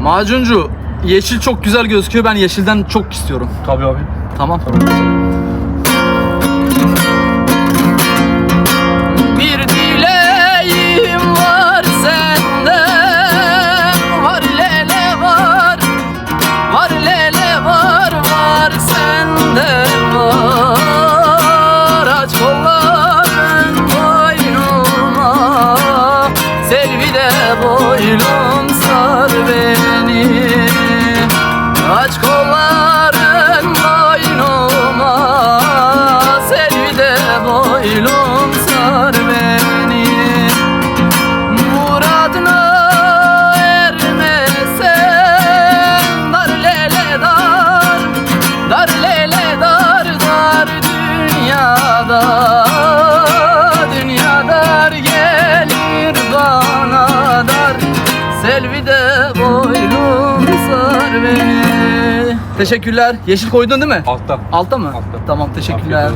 Macuncu, yeşil çok güzel gözüküyor. Ben yeşilden çok istiyorum. Tabii abi. Tamam. Bir dileğim var senden Var lele var Var lele var var senden var Aç kolların boynuma Selvi de boylum boylum sar beni Muradına ermesen Dar lele dar Dar lele dar dar dünyada Dünya dar gelir bana dar Selvi de boylum sar beni Teşekkürler. Yeşil koydun değil mi? Altta. Altta mı? Altta. Tamam teşekkürler.